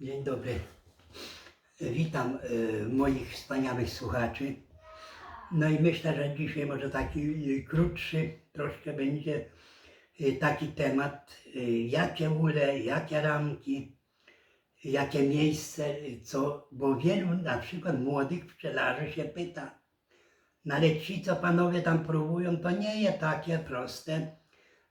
Dzień dobry. Witam e, moich wspaniałych słuchaczy. No i myślę, że dzisiaj może taki e, krótszy troszkę będzie e, taki temat, e, jakie ule, jakie ramki, jakie miejsce, e, co, bo wielu na przykład młodych pszczelarzy się pyta, no ale ci, co panowie tam próbują, to nie jest takie proste.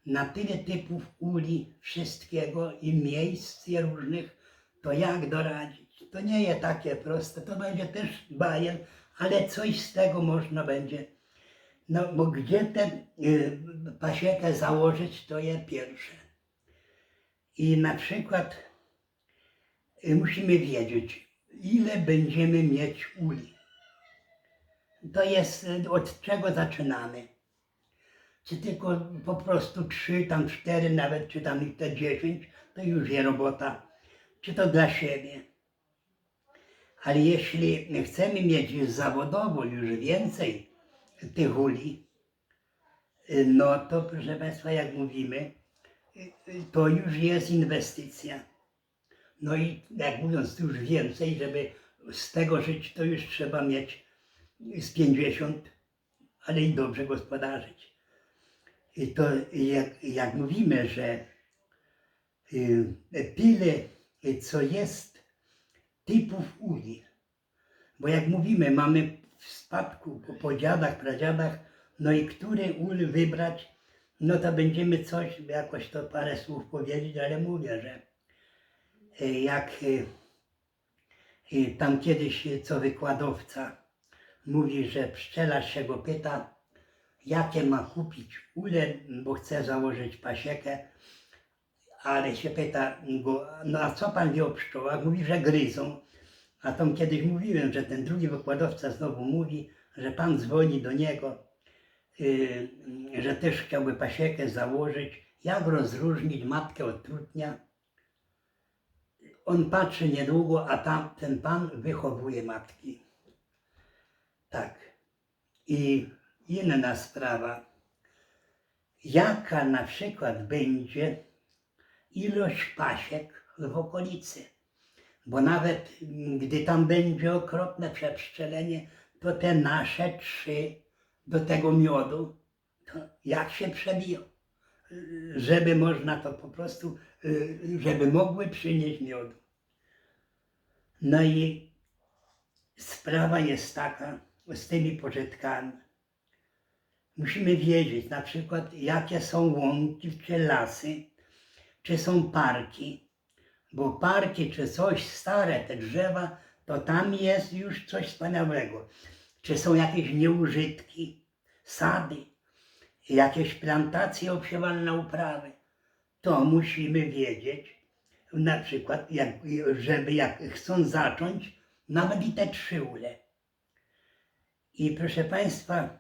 Na tyle typów uli, wszystkiego i miejsc różnych, to jak doradzić? To nie jest takie proste, to będzie też bajer, ale coś z tego można będzie. No bo gdzie tę y, pasiekę założyć, to jest pierwsze. I na przykład y, musimy wiedzieć, ile będziemy mieć uli. To jest y, od czego zaczynamy. Czy tylko po prostu trzy, tam cztery, nawet czy tam te dziesięć, to już jest robota. Czy to dla siebie. Ale jeśli chcemy mieć zawodowo już więcej tych uli, no to proszę Państwa, jak mówimy, to już jest inwestycja. No i jak mówiąc już więcej, żeby z tego żyć, to już trzeba mieć z 50, ale i dobrze gospodarzyć. I to jak, jak mówimy, że y, y, co jest typów uli, bo jak mówimy, mamy w spadku po, dziadach, pradziadach, no i który ul wybrać, no to będziemy coś, jakoś to parę słów powiedzieć, ale mówię, że y, jak y, y, tam kiedyś y, co wykładowca mówi, że pszczelarz się go pyta, jakie ma kupić ule, bo chce założyć pasiekę, ale się pyta go, no a co pan wie o pszczołach? Mówi, że gryzą. A tam kiedyś mówiłem, że ten drugi wykładowca znowu mówi, że pan dzwoni do niego, yy, że też chciałby pasiekę założyć. Jak rozróżnić matkę od trutnia? On patrzy niedługo, a tam ten pan wychowuje matki. Tak. I inna sprawa. Jaka na przykład będzie ilość pasiek w okolicy? Bo nawet mm, gdy tam będzie okropne przepszczelenie, to te nasze trzy do tego miodu, to jak się przebiją? Żeby można to po prostu, y, żeby mogły przynieść miodu. No i sprawa jest taka z tymi pożytkami. Musimy wiedzieć na przykład, jakie są łąki czy lasy, czy są parki, bo parki czy coś stare, te drzewa, to tam jest już coś wspaniałego. Czy są jakieś nieużytki, sady, jakieś plantacje obsiewalne uprawy. To musimy wiedzieć, na przykład, jak, żeby jak chcą zacząć, nawet i te trzy ule. I proszę Państwa,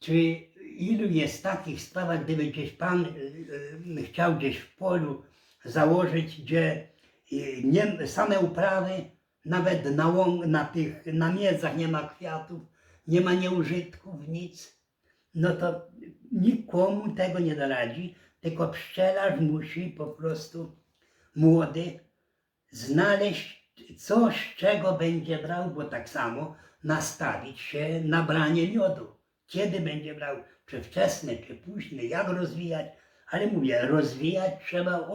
czy ilu jest takich spraw, gdyby gdzieś Pan y, y, chciał gdzieś w polu założyć, gdzie y, nie, same uprawy, nawet na, na tych na miedzach nie ma kwiatów, nie ma nieużytków, nic, no to nikomu tego nie doradzi, tylko pszczelarz musi po prostu młody znaleźć coś, czego będzie brał, bo tak samo nastawić się na branie miodu. Kiedy będzie brał, czy wczesny, czy późny, jak rozwijać, ale mówię, rozwijać trzeba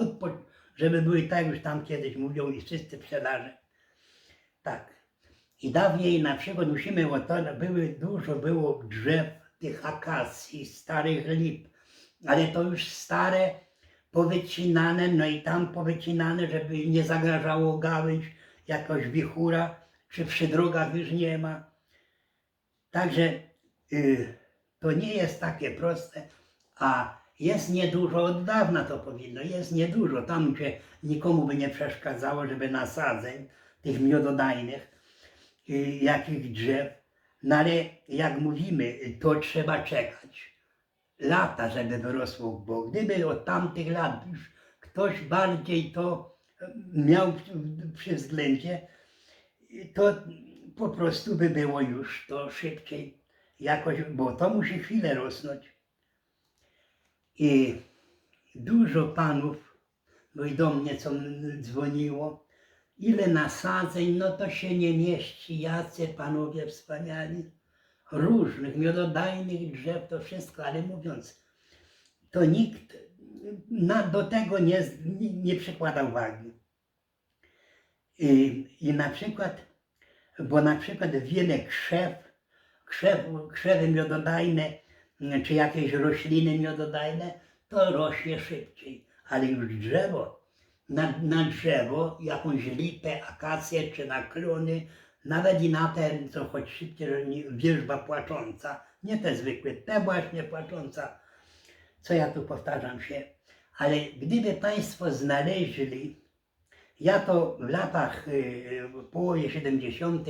żeby były tak już tam kiedyś mówią i wszyscy pszczelarze. Tak. I dawniej na przykład musimy, o to były, dużo było drzew, tych akacji, starych lip, ale to już stare, powycinane, no i tam powycinane, żeby nie zagrażało gałęź, jakaś wichura, czy przy drogach już nie ma. Także y, to nie jest takie proste, a jest niedużo od dawna to powinno, jest niedużo. Tam, gdzie nikomu by nie przeszkadzało, żeby nasadzeń tych miododajnych, y, jakich drzew, no ale jak mówimy, to trzeba czekać lata, żeby wyrosło, bo gdyby od tamtych lat już ktoś bardziej to e, miał przy- względzie, to po prostu by było już to szybciej jakoś, bo to musi chwilę rosnąć. I dużo panów bo i do mnie co dzwoniło. Ile nasadzeń, no to się nie mieści, jacy panowie wspaniali. Różnych, miododajnych drzew, to wszystko, ale mówiąc, to nikt na, do tego nie, nie przykłada uwagi. I, I na przykład, bo na przykład wiele krzew, krzew krzewy miododajne, czy jakieś rośliny miododajne, to rośnie szybciej. Ale już drzewo, na, na drzewo, jakąś lipę, akację, czy na klony, nawet i na te, co choć szybciej, nie- wierzba płacząca, nie te zwykłe, te właśnie płacząca, co ja tu powtarzam się. Ale gdyby Państwo znaleźli, ja to w latach, y, w połowie 70.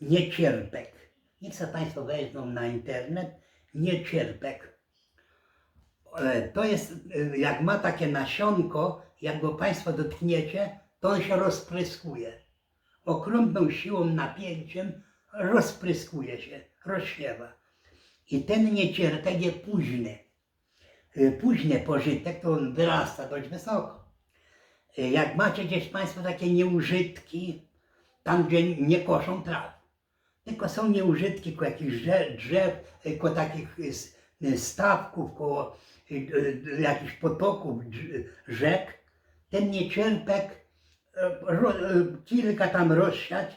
niecierpek. Niech sobie Państwo wejdą na internet, niecierpek. E, To jest, y, jak ma takie nasionko, jak go Państwo dotkniecie, to on się rozpryskuje. Okrątną siłą, napięciem rozpryskuje się, rozsiewa. I ten niecierpek jest późny. Y, Późny pożytek, to on wyrasta dość wysoko. Jak macie gdzieś Państwo takie nieużytki, tam gdzie nie koszą traw, tylko są nieużytki koło jakichś drzew, drzew y, takich y, y, stawków, koło jakichś potoków, rzek, ten y, kilka tam rozsiać.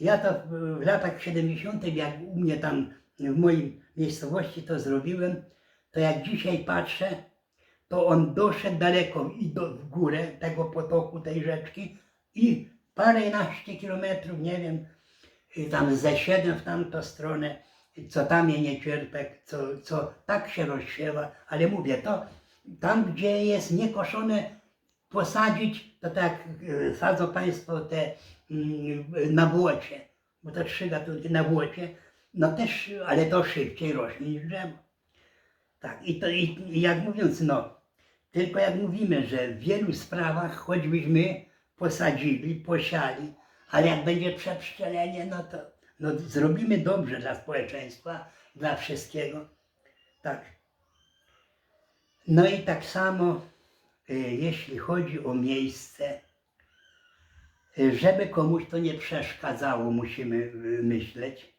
Ja to w, latach 70., jak u mnie tam w mojej miejscowości to zrobiłem, to jak dzisiaj patrzę, to on doszedł daleko i do, w górę tego potoku, tej rzeczki i paręnaście kilometrów, nie wiem, tam ze siedem w tamtą stronę, co tam je niecierpek, co, co tak się rozsiewa, ale mówię, to tam, gdzie jest niekoszone, posadzić, to tak e, sadzą Państwo te mm, na błocie, bo to trzy gatunki na błocie, no też, ale to szybciej rośnie niż drzewo. Tak, i to i jak mówiąc, no, tylko jak mówimy, że w wielu sprawach, choćbyśmy posadzili, posiali, ale jak będzie przepszczelenie, no to no, zrobimy dobrze dla społeczeństwa, dla wszystkiego. Tak. No i tak samo, y, jeśli chodzi o miejsce, y, żeby komuś to nie przeszkadzało, musimy y, myśleć.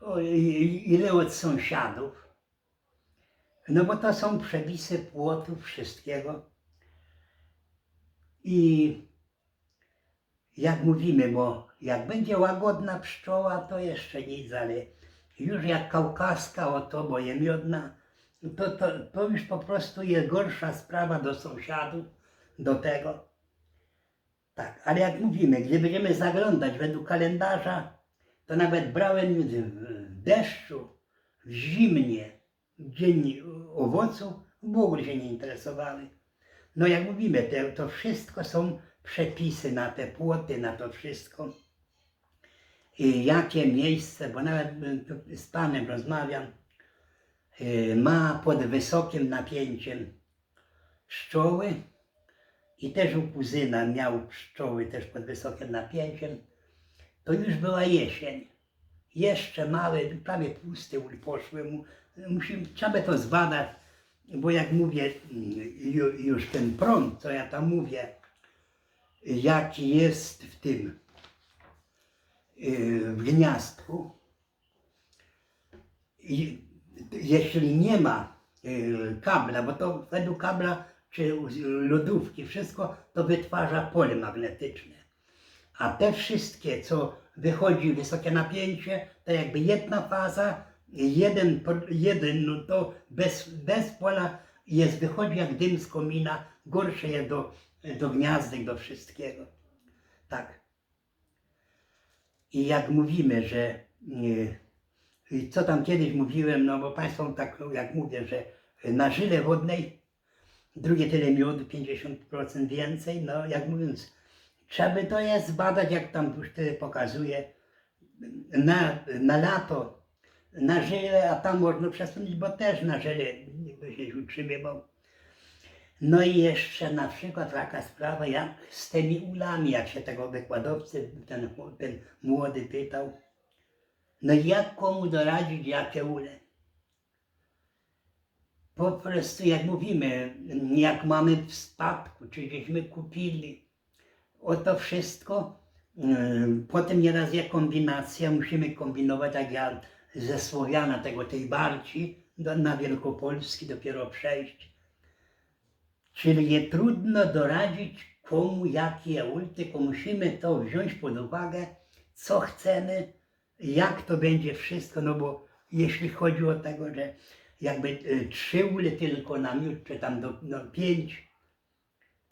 O, ile od sąsiadów, no bo to są przepisy płotów, wszystkiego. I jak mówimy, bo jak będzie łagodna pszczoła, to jeszcze nic, ale już jak kaukaska, oto boje miodna, to, to, to już po prostu jest gorsza sprawa do sąsiadów, do tego. Tak, ale jak mówimy, gdy będziemy zaglądać według kalendarza, to nawet brałem w deszczu, w zimnie, dzień owoców, w ogóle się nie interesowały. No jak mówimy, te, to wszystko są przepisy na te płoty, na to wszystko. I jakie miejsce, bo nawet y, z Panem rozmawiam, y, ma pod wysokim napięciem pszczoły i też u kuzyna miał pszczoły też pod wysokim napięciem. To już była jesień. Jeszcze małe, prawie pusty ul poszły mu. Musimy, trzeba to zbadać, bo jak mówię, mm, ju, już ten prąd, co ja tam mówię, jaki jest w tym, yy, w gniazdku, i jeśli nie ma yy, kabla, bo to według kabla czy lodówki, wszystko to wytwarza pole magnetyczne. A te wszystkie, co wychodzi wysokie napięcie, to jakby jedna faza, jeden, jeden no to bez, bez pola jest, wychodzi jak dym z komina, gorsze jest do, do gniazdek, do wszystkiego. Tak. I jak mówimy, że yy, co tam kiedyś mówiłem, no bo Państwo tak jak mówię, że na żyle wodnej drugie tyle miodu, 50% więcej, no jak mówiąc, trzeba by to jest zbadać, jak tam już tyle pokazuje, na, na lato, na żyle, a tam można przesunąć, bo też na żyle niby się utrzymywał. No i jeszcze na przykład taka sprawa, jak z tymi ulami, jak się tego wykładowcy, ten, ten młody pytał, no jak komu doradzić, jakie ule? po prostu jak mówimy, jak mamy w spadku, czy gdzieśmy kupili, o to wszystko. Ym, Potem nieraz jest kombinacja, musimy kombinować, jak ja ze Słowiana, tego tej Barci, do, na Wielkopolski dopiero przejść. Czyli je trudno doradzić komu jaki jest ult, tylko musimy to wziąć pod uwagę, co chcemy, jak to będzie wszystko, no bo jeśli chodzi o tego, że jakby y, trzy ule tylko na miód, czy tam do no, pięć,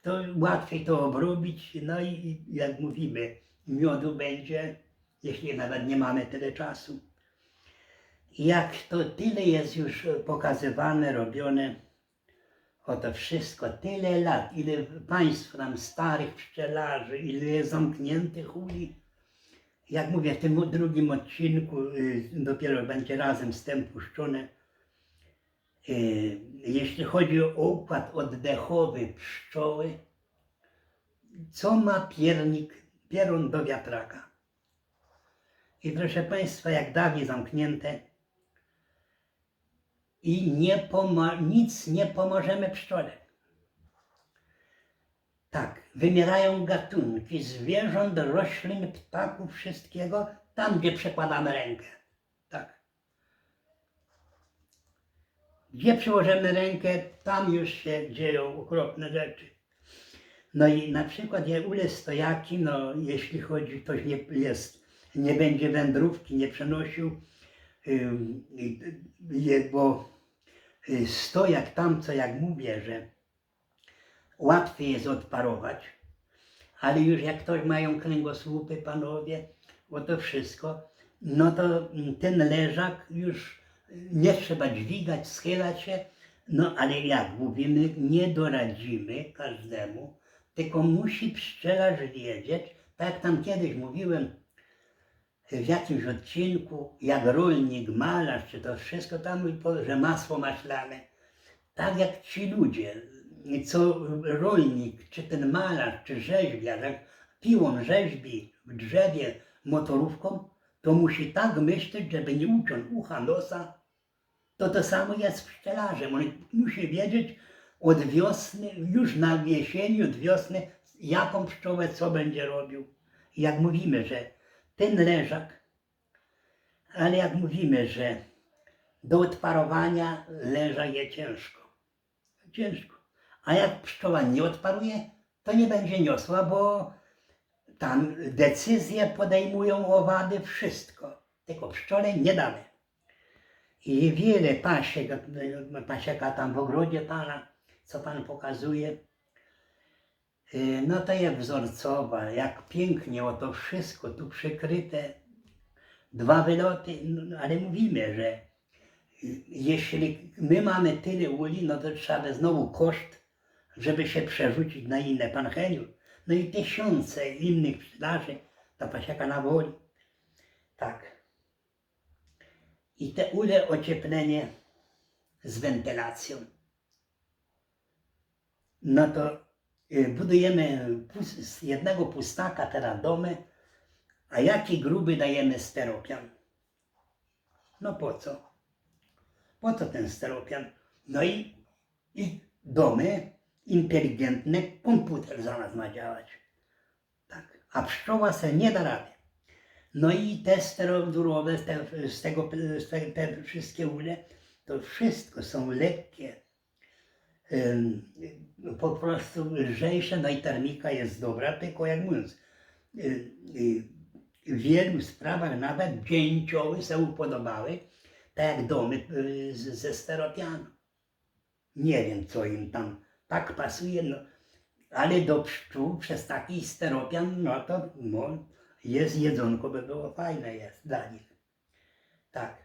to łatwiej to obrobić, no i jak mówimy, miodu będzie, jeśli nawet nie mamy tyle czasu. Jak to tyle jest już pokazywane, robione, o to wszystko, tyle lat, ile państw nam starych pszczelarzy, ile zamkniętych uli. Jak mówię, w tym drugim odcinku y, dopiero będzie razem z tym puszczone. Y, Jeśli chodzi o układ oddechowy pszczoły, co ma piernik, pierun do wiatraka? I proszę Państwa, jak dawi zamknięte, i nie nic nie pomożemy pszczole. Tak, wymierają gatunki zwierząt, roślin, ptaków, wszystkiego tam, gdzie przekładamy rękę. Tak. Gdzie przyłożymy rękę, tam już się dzieją okropne rzeczy. No i na przykład ule stojaki, no jeśli chodzi, ktoś nie jest, nie będzie wędrówki, nie przenosił, y, je- bo stojak tam, co jak mówię, że łatwiej jest odparować, ale już jak ktoś mają kręgosłupy, panowie, o to wszystko, no to mm, ten leżak już nie trzeba dźwigać, schylać się, no ale jak mówimy, nie doradzimy każdemu, tylko musi pszczelarz wiedzieć, tak jak tam kiedyś mówiłem w jakimś odcinku, jak rolnik, malarz, czy to wszystko tam, że masło maślane, tak jak ci ludzie, co rolnik, czy ten malarz, czy rzeźbiarz, jak piłą rzeźbi w drzewie motorówką, to musi tak myśleć, żeby nie uciąć ucha, nosa. To to samo jest z pszczelarzem. On musi wiedzieć od wiosny, już na jesieni, od wiosny, jaką pszczołę co będzie robił. Jak mówimy, że ten leżak, ale jak mówimy, że do odparowania leża je ciężko. Ciężko. A jak pszczoła nie odparuje, to nie będzie niosła, bo tam decyzje podejmują owady, wszystko. Tylko pszczole nie damy. I wiele pasiek, pasieka tam w ogrodzie Pana, co Pan pokazuje, no to jest wzorcowa, jak pięknie o to wszystko tu przykryte. Dwa wyloty, no, ale mówimy, że y, jeśli my mamy tyle uli, no to trzeba znowu koszt, żeby się przerzucić na inne. Pan Heniu, no i tysiące innych pszczelarzy, ta pasieka na woli. Tak. I te ule ocieplenie z wentylacją. No to y, budujemy pus- z jednego pustaka teraz domy, a jaki gruby dajemy steropian? No po co? Po co ten steropian? No i, i domy inteligentne, komputer za nas ma działać. Tak. A pszczoła se nie da rady. No i te sterodurowe, te, z tego, te, te wszystkie ule, to wszystko są lekkie. Ym, po prostu lżejsze, no i termika jest dobra, tylko jak mówiąc, w wielu sprawach nawet dzięcioły się upodobały, tak jak domy y, ze steropianu. Nie wiem, co im tam tak pasuje, no, ale do pszczół przez taki steropian, no to no, jest jedzonko, by było fajne jest dla nich. Tak.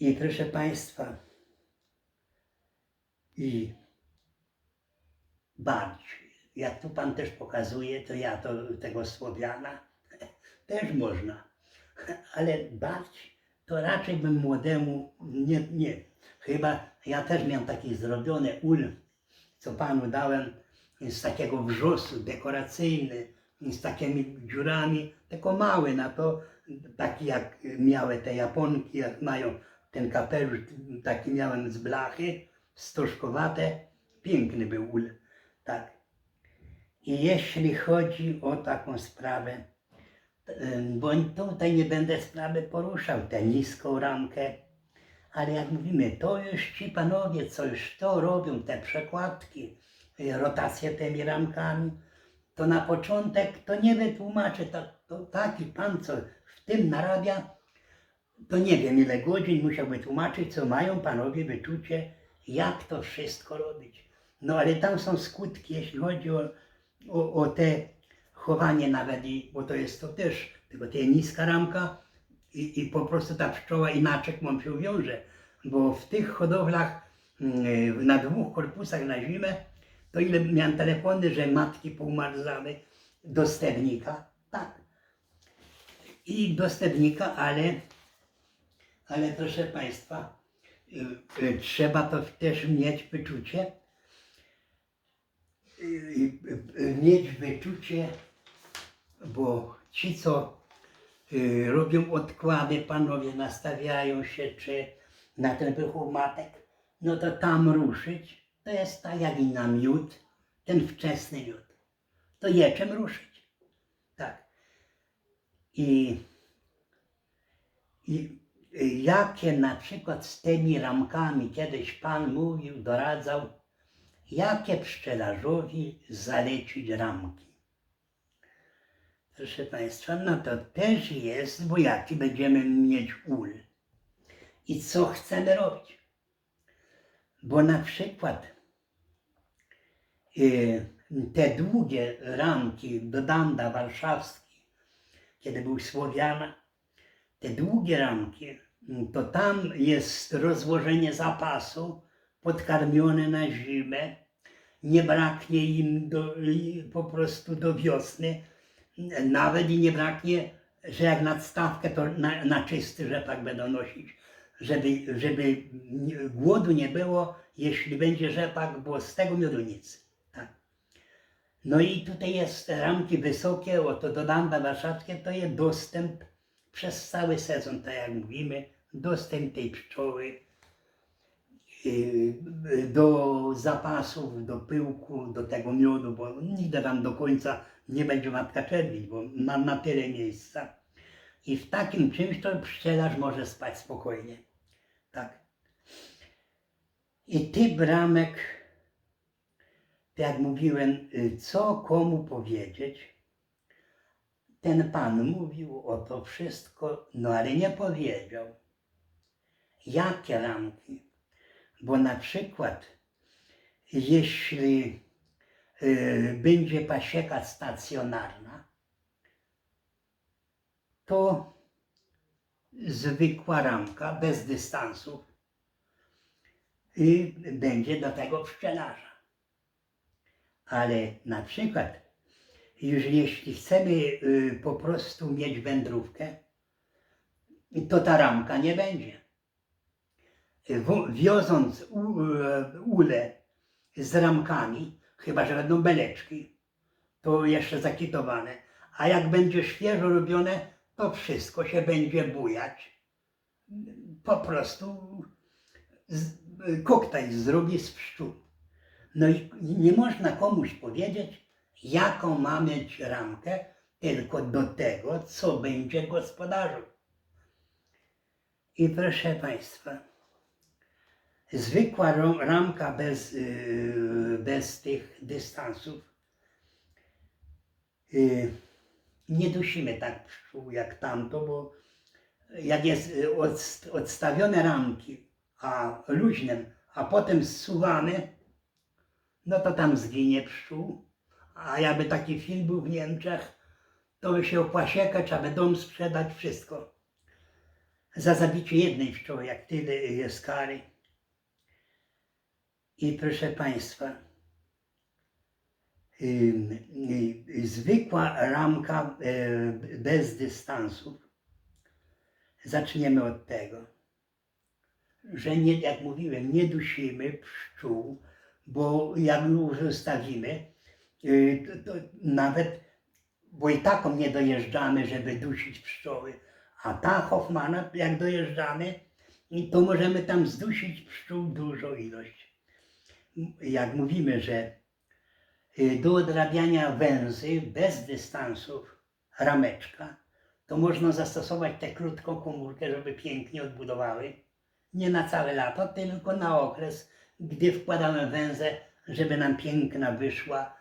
I proszę Państwa, i bać. Jak tu Pan też pokazuje, to ja to tego Słowiana też można. Ale bać to raczej bym młodemu nie, nie. Chyba ja też miałem taki zrobiony ul, co Panu dałem z takiego wrzosu dekoracyjny, z takimi dziurami, tylko mały na to, taki jak miały te Japonki, jak mają ten kapelusz taki miałem z blachy, stożkowate, piękny był ul, tak. I jeśli chodzi o taką sprawę, bo tutaj nie będę sprawy poruszał, tę niską ramkę, ale jak mówimy, to już ci panowie, co już to robią, te przekładki, y, rotacje tymi ramkami, to na początek to nie wytłumaczę, to, to taki pan, co w tym narabia, to nie wiem ile godzin musiał wytłumaczyć, co mają panowie wyczucie, jak to wszystko robić. No ale tam są skutki, jeśli chodzi o, o, o te chowanie nawet, i, bo to jest to też, tylko to jest niska ramka i, i po prostu ta pszczoła inaczej mam się wiąże, bo w tych hodowlach mm, na dwóch korpusach na zimę, to ile miałem telefony, że matki poumarzały do stewnika, tak. I do stewnika, ale, ale proszę Państwa, y, y, trzeba to też mieć wyczucie, y, y, y, mieć wyczucie, bo ci, co y, robią odkłady, panowie nastawiają się, czy na ten matek, no to tam ruszyć, to jest tak jak i na miód, ten wczesny miód. To je czym ruszyć. Tak. I i jakie na przykład z tymi ramkami kiedyś Pan mówił, doradzał, jakie pszczelarzowi zalecić ramki. Proszę Państwa, no to też jest, bo jaki będziemy mieć ul i co chcemy robić. Bo na przykład y, te długie ramki do Danda warszawski, kiedy był Słowiana, te długie ramki, to tam jest rozłożenie zapasu, podkarmione na zimę, nie braknie im do, po prostu do wiosny, nawet i nie braknie, że jak nadstawkę to na, na czysty rzepak będą nosić, żeby, żeby głodu nie było, jeśli będzie rzepak, bo z tego miodu nic. Tak. No i tutaj jest ramki wysokie, oto do Danda Warszawskie, to jest dostęp przez cały sezon, tak jak mówimy, dostęp tej pszczoły yy, do zapasów, do pyłku, do tego miodu, bo nigdy tam do końca nie będzie matka czerwić, bo ma na tyle miejsca. I w takim czymś to pszczelarz może spać spokojnie. Tak. I typ ramek, tak jak mówiłem, y, co komu powiedzieć, ten pan mówił o to wszystko, no ale nie powiedział, jakie ramki. Bo na przykład, jeśli y, będzie pasieka stacjonarna, to zwykła ramka bez dystansów i będzie do tego pszczelarza. Ale na przykład, już jeśli chcemy y, po prostu mieć wędrówkę, to ta ramka nie będzie. Wioząc e, ule z ramkami, chyba że będą beleczki, to jeszcze zakitowane. A jak będzie świeżo robione, to wszystko się będzie bujać. Po prostu z, koktajl zrobi z pszczół. No i nie można komuś powiedzieć, jaką ma mieć ramkę, tylko do tego, co będzie gospodarzu. I proszę Państwa, zwykła ramka bez, yy, bez tych dystansów, yy, nie dusimy tak pszczół jak tamto, bo jak jest y, odst- odstawione ramki, a luźnym, a potem zsuwamy, no to tam zginie pszczół. A jakby taki film był w Niemczech, to by się opłasieka, trzeba by dom sprzedać, wszystko. Za zabicie jednej pszczoły, jak tyle jest kary. I proszę Państwa, y, zwykła ramka y, bez dystansów. Zaczniemy od tego, że nie, jak mówiłem, nie dusimy pszczół, bo jak już zostawimy, nawet, bo i taką nie dojeżdżamy, żeby dusić pszczoły, a ta Hoffmana, jak dojeżdżamy, to możemy tam zdusić pszczół dużą ilość. Jak mówimy, że y, do odrabiania węzy bez dystansów rameczka, to można zastosować tę krótką komórkę, żeby pięknie odbudowały. Nie na całe lato, tylko na okres, gdy wkładamy węzę, żeby nam piękna wyszła y,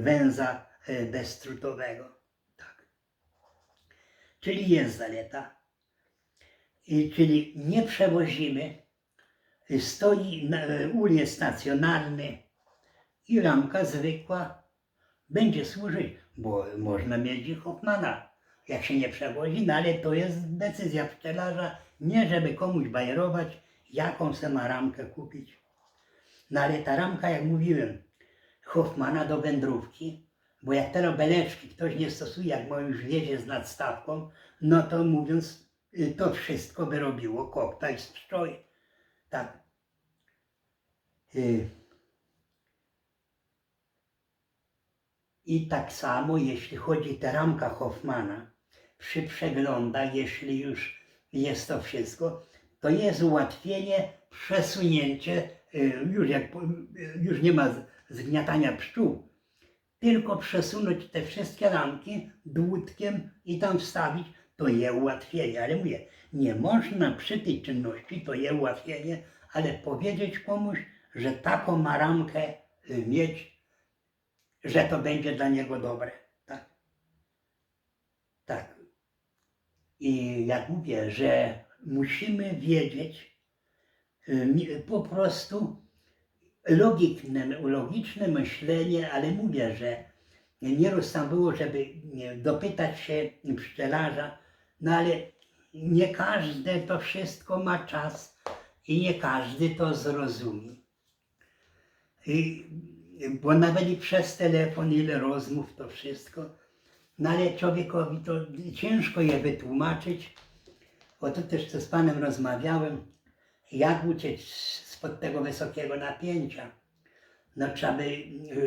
węza y, bezstrutowego. Tak. Czyli jest zaleta. I, czyli nie przewozimy, stoi na, y, ul jest stacjonarny i ramka zwykła będzie służyć, bo można mieć Hoffmana, jak się nie przewozi, no ale to jest decyzja pszczelarza, nie żeby komuś bajerować, jaką se ma ramkę kupić. No ale ta ramka, jak mówiłem, Hoffmana do wędrówki, bo jak te beleczki ktoś nie stosuje, jak ma już wiezie z nadstawką, no to mówiąc, y, to wszystko by robiło koktajl z pszczoły. Tak. Y, I tak samo, jeśli chodzi o tę ramka Hoffmana, przy przeglądach, jeśli już jest to wszystko, to jest ułatwienie, przesunięcie, y, już, jak, już nie ma zgniatania pszczół, tylko przesunąć te wszystkie ramki dłutkiem i tam wstawić, to je ułatwienie. Ale mówię, nie można przy tej czynności, to je ułatwienie, ale powiedzieć komuś, że taką ma ramkę y, mieć, że to będzie dla niego dobre. Tak. Tak. I jak mówię, że musimy wiedzieć y, po prostu logiczne, logiczne myślenie, ale mówię, że nieraz tam było, żeby nie, dopytać się pszczelarza, no ale nie każdy to wszystko ma czas i nie każdy to zrozumie. I, bo nawet i przez telefon, ile rozmów, to wszystko. No ale człowiekowi to ciężko je wytłumaczyć. O to też co z Panem rozmawiałem, jak uciec spod tego wysokiego napięcia. No trzeba by,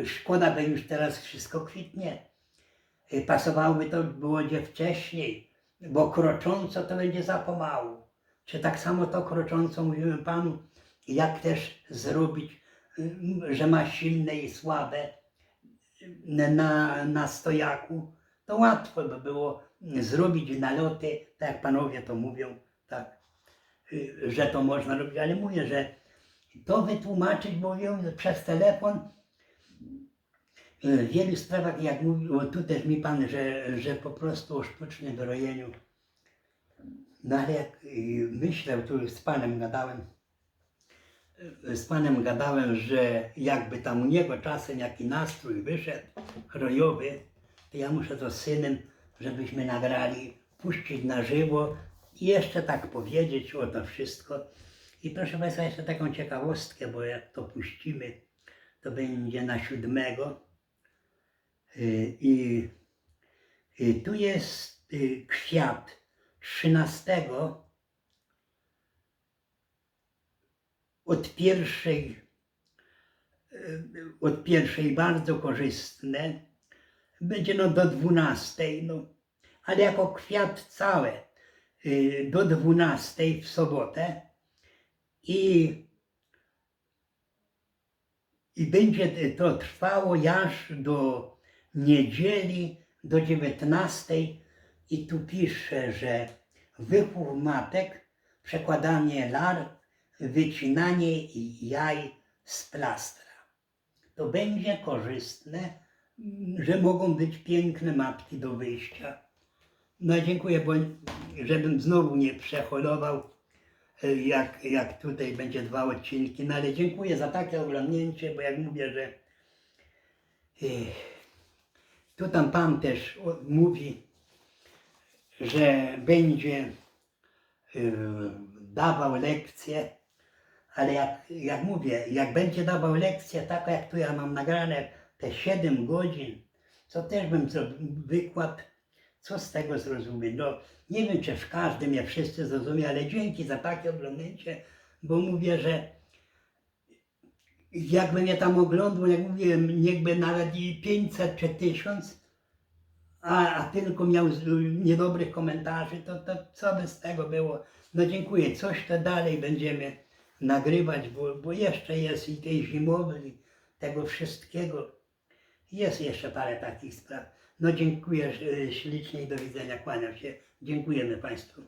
szkoda by już teraz wszystko kwitnie. Y, Pasowałoby to było gdzie wcześniej, bo krocząco to będzie za pomału. Czy tak samo to krocząco mówiłem Panu, jak też zrobić, y, że ma silne i słabe y, na, na stojaku, to łatwo by było zrobić naloty, tak jak panowie to mówią, tak, y, że to można robić, ale mówię, że to wytłumaczyć, bo mówią przez telefon y, w wielu sprawach, jak mówił tu też mi pan, że, że po prostu o sztucznym wyrojeniu. No ale jak y, myślę, tu z panem gadałem, y, z panem gadałem, że jakby tam u niego czasem jaki nastrój wyszedł rojowy, to ja muszę to z synem, żebyśmy nagrali, puścić na żywo i jeszcze tak powiedzieć o to wszystko. I proszę Państwa, jeszcze taką ciekawostkę, bo jak to puścimy, to będzie na siódmego. Y, I, i tu jest y, kwiat trzynastego od pierwszej, y, od pierwszej bardzo korzystne, będzie no do dwunastej, no, ale jako kwiat całe y, do dwunastej w sobotę i, i będzie to trwało aż do niedzieli, do dziewiętnastej i tu pisze, że wychów matek, przekładanie lar, wycinanie jaj z plastra. To będzie korzystne, że mogą być piękne matki do wyjścia. No dziękuję, bo żebym znowu nie przeholował, y, jak, jak tutaj będzie dwa odcinki. No ale dziękuję za takie oglądnięcie, bo jak mówię, że y, tu tam Pan też mówi, że będzie y, dawał lekcje, ale jak, jak mówię, jak będzie dawał lekcje, tak jak tu ja mam nagrane te 7 godzin, to też bym zrobił wykład, co z tego zrozumie? No, nie wiem, czy w każdym, jak wszyscy zrozumie, ale dzięki za takie oglądnięcie, bo mówię, że jakbym ja tam oglądał, jak mówiłem, niechby nawet i 500 czy 1000, a, a tylko miał niedobrych komentarzy, to, to co by z tego było? No dziękuję, coś to dalej będziemy nagrywać, bo, bo jeszcze jest i tej zimowej, tego wszystkiego. Jest jeszcze parę takich spraw. No dziękuję y, ślicznie i do widzenia, kłaniam się. Dziękujemy Państwu.